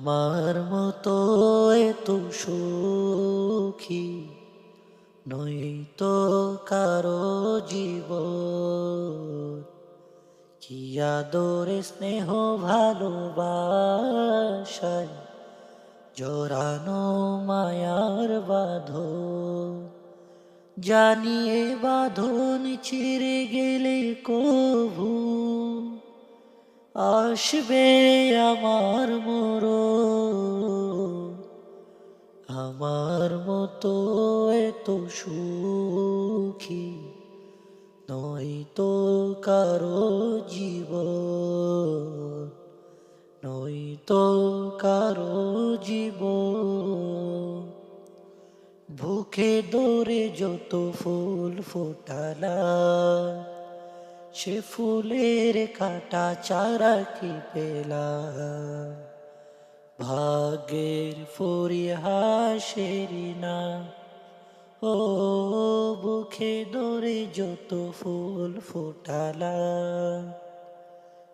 আমার মতো এত সুখী নই তো কারও জীব কি আদরে স্নেহ ভালোবাসায় জোরানো মায়ার বাঁধো জানিয়ে বাঁধন ছিঁড়ে গেলে কভু আসবে আমার মোর আমার মতো এত সুখী নয় তো কারও জীব নয় তো কারও জীব ভুখে দৌড়ে যত ফুল ফোটালা, সে ফুলের কাটা চারা কি পেলা? ভাগের ফরিহাসেরি না। ও বুখে দরে যত ফুল ফোটালা,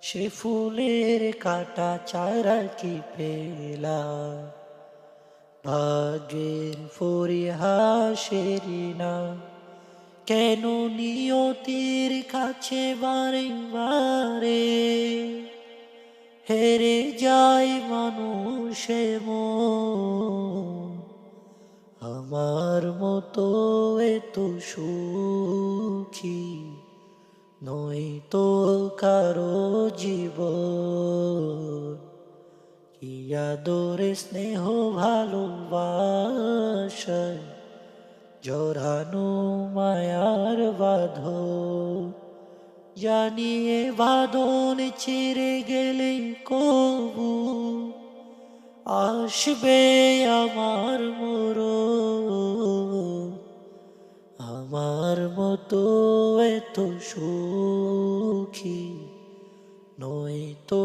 সে ফুলের কাটা চারা কি পেলা। ভাগের ফরিহাসেরি না। কেন নিয়তির কাছে বারে বারে হেরে যায় মানুষে মন আমার মতো এত সুখী নয় তো কারও জীব কি আদরে স্নেহ ভালোবাসায় জোরানো মায়ার বাঁধ জানিয়ে বাঁধন ছিঁড়ে গেলে কবু? আসবে আমার মোর আমার মতো এত সুখী নয় তো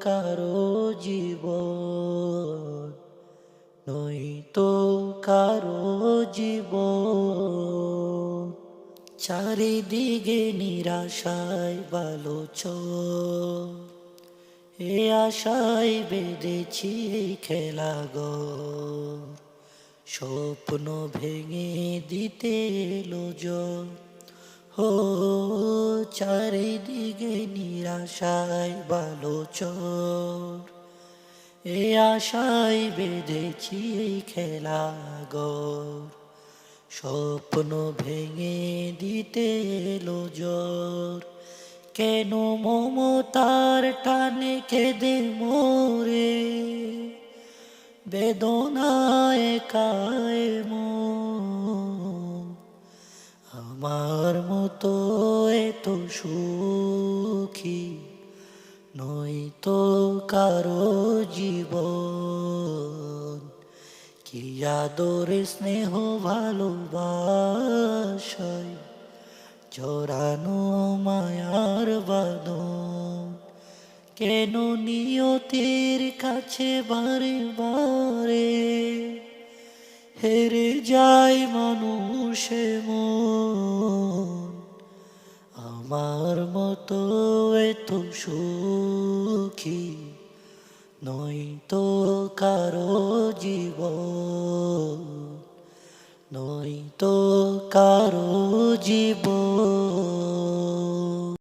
কারও জীবন। নই তো কারও জীব চারিদিকে নিরাশায় বালোচ এ আশায় বেঁধেছি খেলা গো। স্বপ্ন ভেঙে দিতে এলো হো, চারিদিকে নিরাশায় বালোচর এ আশায় বেঁধেছি খেলা গর স্বপ্ন ভেঙে দিতে এলো জ্বর। কেন মমতার টানে খেদে মোরে? বেদনায় কায় আমার মতো এত সুখী নই তো কারও জীবন। কি আদরে স্নেহ ভালোবাসায় চোরানো মায়ার বাদন। কেন নিয়তির কাছে বারে বারে হেরে যায় মানুষে মন? আমার মতো এত সুখী নই তো কারও জীব নই তো কারও জীবন